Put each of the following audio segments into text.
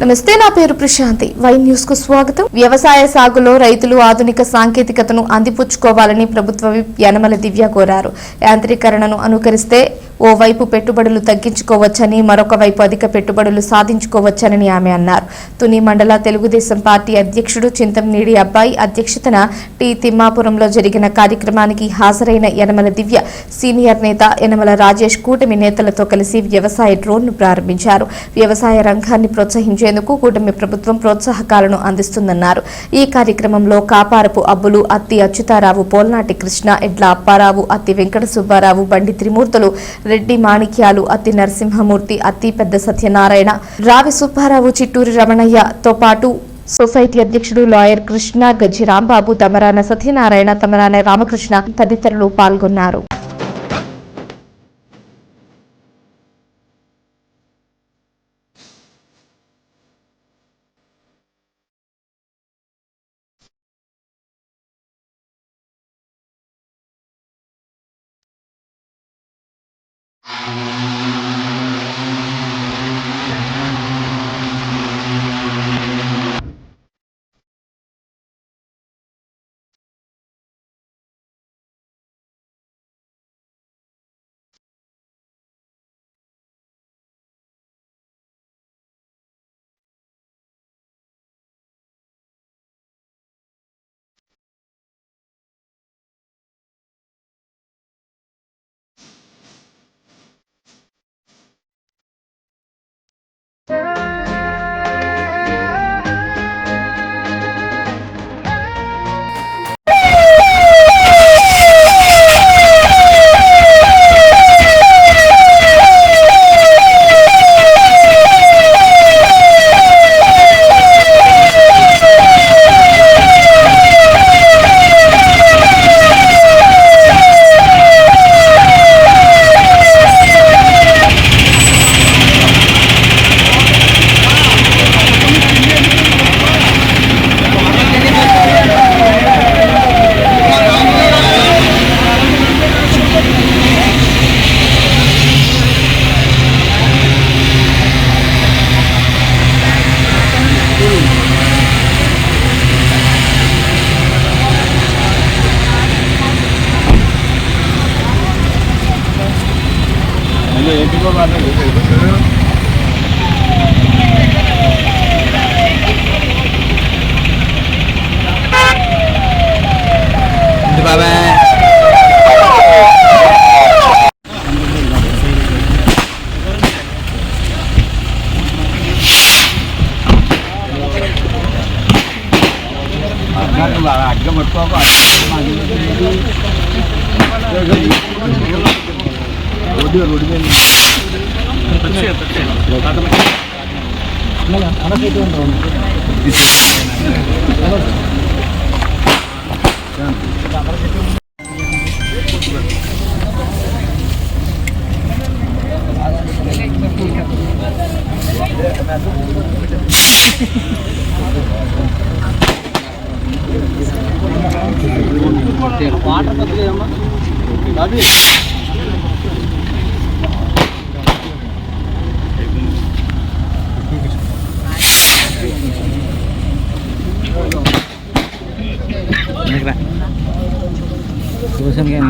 నమస్తే నా పేరు ప్రశాంతి. వై న్యూస్కు స్వాగతం. వ్యవసాయ సాగులో రైతులు ఆధునిక సాంకేతికతను అందిపుచ్చుకోవాలని ప్రభుత్వ యనమల దివ్య కోరారు. యాంత్రీకరణను అనుకరిస్తే ఓవైపు పెట్టుబడులు తగ్గించుకోవచ్చని మరొక వైపు అధిక పెట్టుబడులు సాధించుకోవచ్చని ఆమె అన్నారు. తుని మండల తెలుగుదేశం పార్టీ అధ్యక్షుడు చింతంనీడి అబ్బాయి అధ్యక్షతన టి తిమ్మాపురంలో జరిగిన కార్యక్రమానికి హాజరైన యనమల దివ్య సీనియర్ నేత యనమల రాజేష్ కూటమి నేతలతో కలిసి వ్యవసాయ డ్రోన్ను ప్రారంభించారు. వ్యవసాయ రంగాన్ని ప్రోత్సహించేందుకు కూటమి ప్రభుత్వం ప్రోత్సాహకాలను అందిస్తుందన్నారు. ఈ కార్యక్రమంలో కాపారపు అబ్బులు అత్తి అచ్యుతారావు పోల్నాటి కృష్ణ ఎడ్ల అప్పారావు అత్తి వెంకట సుబ్బారావు బండి త్రిమూర్తులు రెడ్డి మాణిక్యాలు అత్తి నరసింహమూర్తి అత్తి పెద్ద సత్యనారాయణ రావి సుబ్బారావు చిట్టూరి రమణయ్యతో పాటు సొసైటీ అధ్యక్షుడు లాయర్ కృష్ణ గజ్జి రాంబాబు తమరాన సత్యనారాయణ తమరాన రామకృష్ణ తదితరులు పాల్గొన్నారు. బాబాయ్ అడ్డం పట్టుకోక రోడ్డు రోడ్డు మీద చూసాను కానీ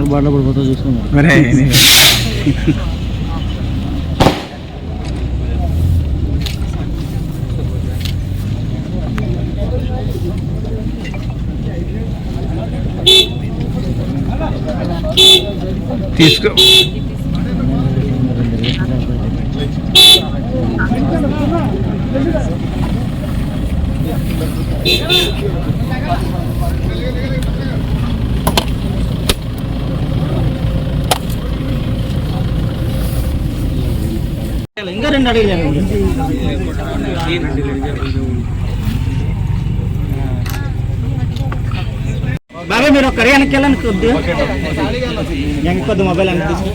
బాటలో పడిపోతా చూసుకున్నాను మరి తీసుకో. ఇంకా రెండు అడిగలేము బాబాయ్ మీరు ఒక్కరే వెనక్కి వెళ్ళండి కొద్ది వెనక్కి కొద్ది మొబైల్ వెనక్కి తీసుకో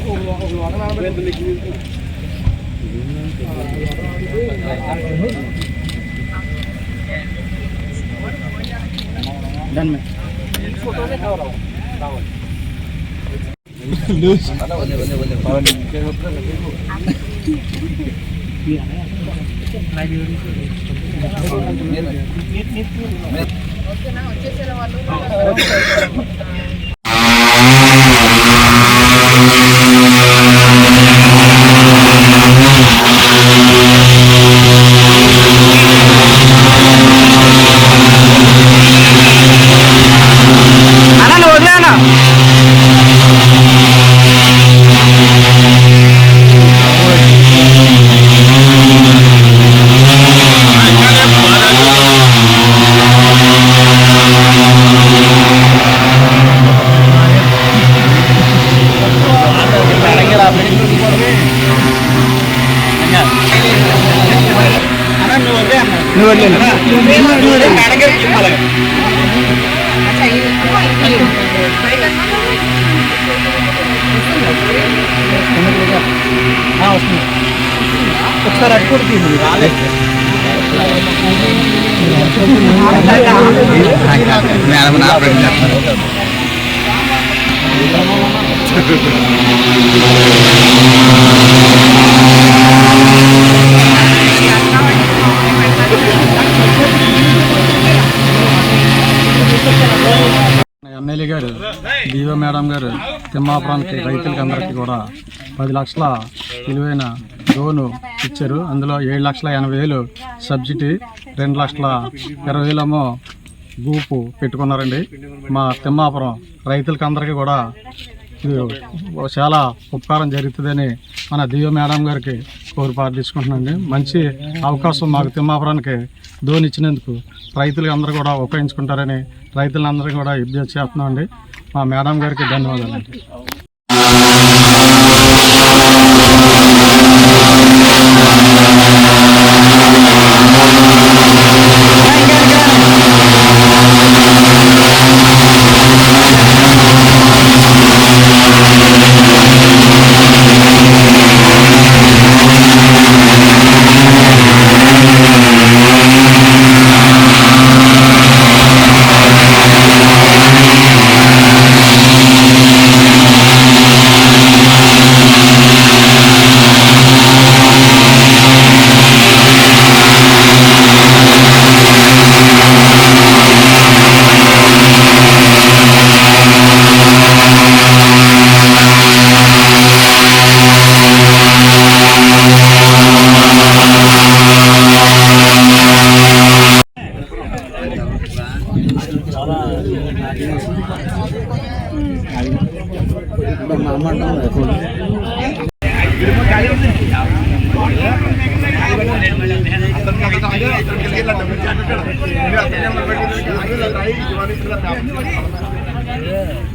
డన్ మే లూజ్ అన్న ఒకసారి అటు కూడా తీయండి రాలేదు మేడం నా ఫ్రెండ్ ఎమ్మెల్యే గారు డిఓ మేడం గారు తిమ్మాపురానికి రైతులకి అందరికీ కూడా పది లక్షల విలువైన లోను ఇచ్చారు. అందులో ఏడు లక్షల ఎనభై వేలు సబ్సిడీ రెండు లక్షల ఇరవై వేలేమో గూపు పెట్టుకున్నారండి. మా తిమ్మాపురం రైతులకి అందరికీ కూడా చాలా ఉపకారం జరుగుతుందని మన దివ్య మేడం గారికి కోరి ప్రార్థించుకుంటున్నాండి మంచి అవకాశం మాకు తిమ్మాపురానికి ధోని ఇచ్చినందుకు రైతులు అందరూ కూడా ఉపయోగించుకుంటారని రైతులందరూ కూడా విజ్ఞప్తి చేస్తున్నామండి. మా మేడం గారికి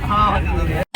हाँ, हाँ।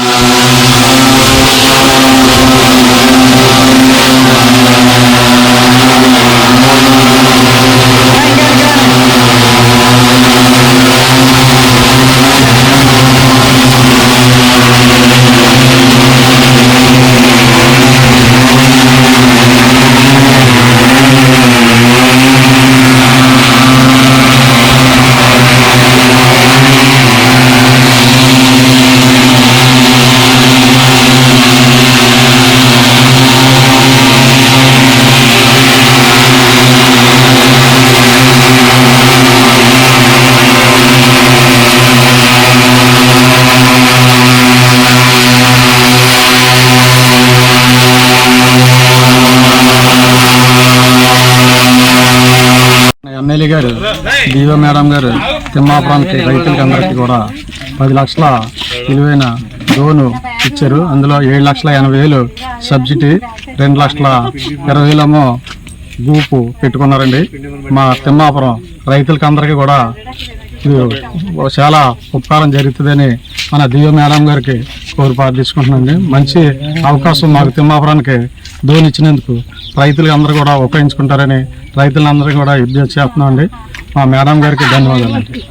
ఎమ్మెల్యే గారు డిఓ మేడం గారు తిమ్మాపురానికి రైతులకి అందరికీ కూడా పది లక్షల విలువైన లోను ఇచ్చారు. అందులో ఏడు లక్షల ఎనభై వేలు సబ్సిడీ రెండు లక్షల ఇరవై వేలమో గూపు పెట్టుకున్నారండి. మా తిమ్మాపురం రైతులకి అందరికీ కూడా చాలా ఉపకారం జరుగుతుందని మన దివ్య మేడం గారికి కోరి ప్రార్థించుకుంటున్నాండి మంచి అవకాశం మాకు తిమ్మాపురానికి ధోని ఇచ్చినందుకు రైతులు అందరూ కూడా ఉపయోగించుకుంటారని రైతులందరూ కూడా విజ్ఞప్తి చేస్తున్నామండి. మా మేడం గారికి ధన్యవాదాలు.